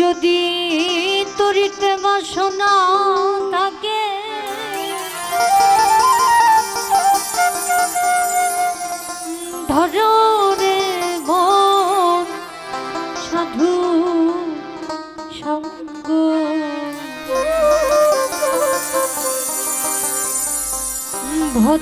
যদি তরিতে বাসনা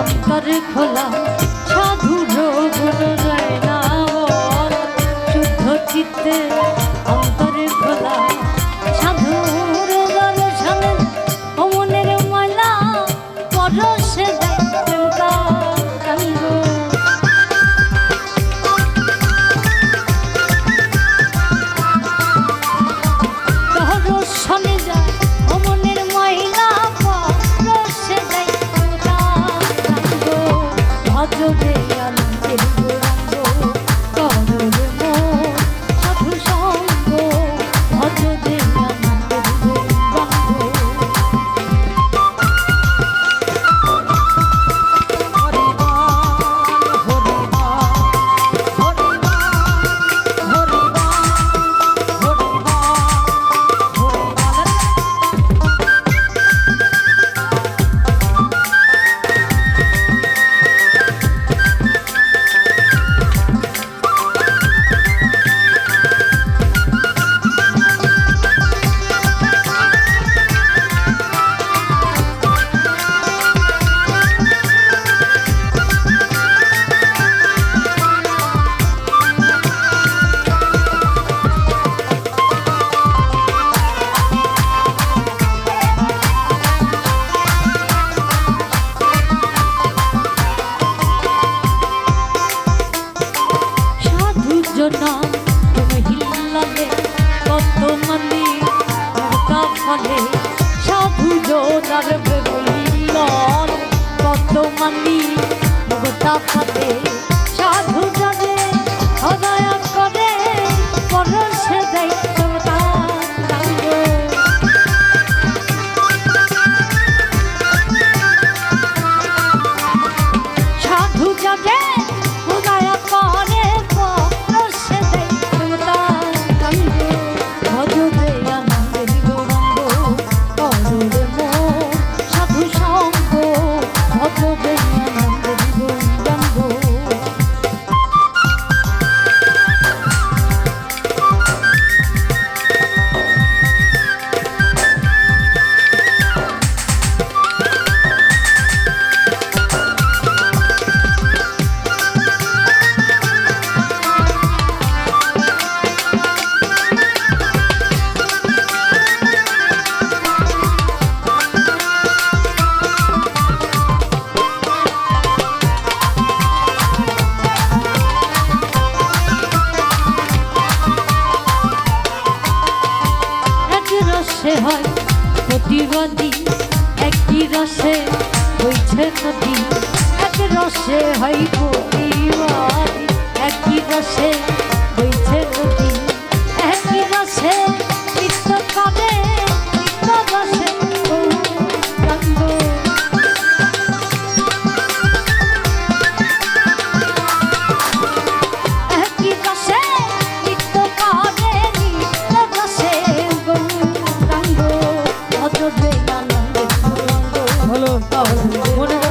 অন্তর খোলা রাখাতে যে হয় প্রতিবাদী একই রসে হয়েছে নদী। এক রসে হয় প্রতিবাদী একই রসে ভালো মনে